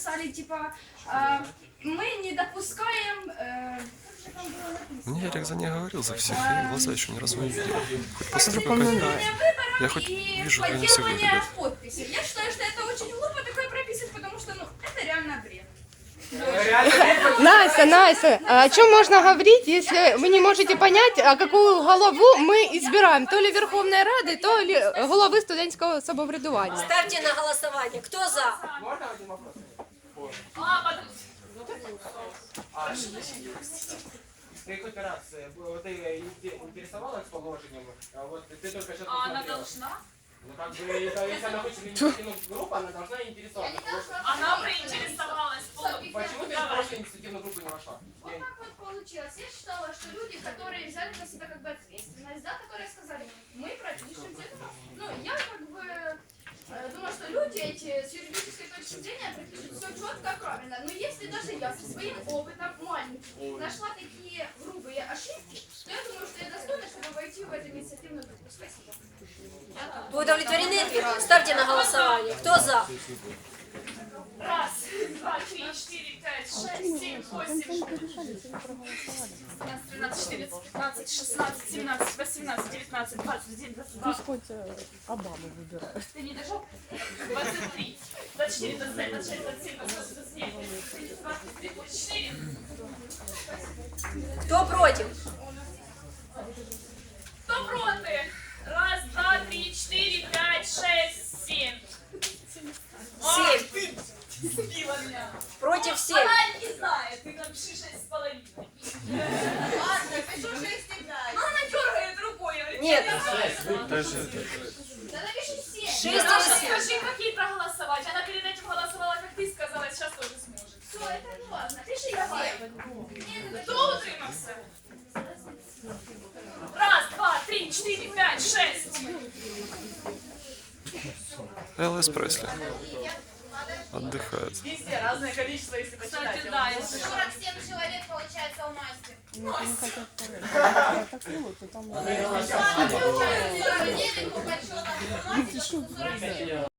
написали, типа, а, мы не допускаем... э? Мне Ярик за ней говорил за всех, я глаза еще ни разу не видел. Хоть посмотрю, как Подделывание они. Я хоть вижу, как они все выглядят. Я считаю, что это очень глупо такое прописать, потому что, ну, это реально бред. Настя, Настя, а о чем можно говорить, если вы не можете понять, а какую голову мы избираем? То ли Верховной Рады, то ли голови студентського самоврядування. Ставьте на голосование. Кто за? Можно один вопрос? А, ты хоть раз, э, вот ты э, инте- интересовалась положением, а вот ты только сейчас А она должна? Ну как бы, если она хочет инициативную группу, она должна интересоваться. Она проинтересовалась полностью. Почему ты в прошлую инициативную группу не вошла? Вот так вот получилось. Я считала, что люди, которые взяли на себя как бы ответственность, да, которые сказали, мы пропишем где-то. Ну, я как бы э, думаю, что люди эти с зрения все четко, правильно. Но если даже я со своим опытом маленьким нашла такие грубые ошибки, то я думаю, что я достойна, чтобы войти в эту инициативную группу. Спасибо. Вы удовлетворены ответом? Ставьте на голосование. Кто за? Раз, два, три, четыре, пять, шесть, семь, восемь, тринадцать, четырнадцать, пятнадцать, шестнадцать, семнадцать, восемнадцать, девятнадцать, двадцать, один, двадцать два. Обаму вибирає. Ты не дошел? Двадцать три, пять, шесть. Кто против? Кто проти? Раз, два, три, четыре, пять, шесть, семь. Семь. Сбила меня. Против всех. Она не знает, ты напиши шесть с половиной. Ладно, пишу 6 и Ну, она дергает рукой. Нет. 7. Шесть семь? Скажи, как ей проголосовать. Она перед этим голосовала, как ты сказала, сейчас тоже сможет. Все, это не важно. Пиши 7. Кто утримався? Раз, два, три, четыре, пять, шесть. Элвис Пресли. Отдыхает. Везде разное количество, если почитать. Кстати, да, если 47 человек у Насти. Так, ну, то там... А ты получается 49 по